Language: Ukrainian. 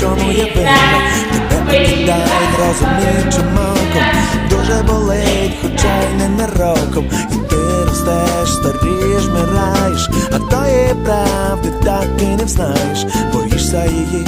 чому є вина Тебе покидають, розуміючи малком Дуже болить, хоча й не нероком І ти ростеш, старієш, мираєш, а тої правди так і не взнаєш, боїшся її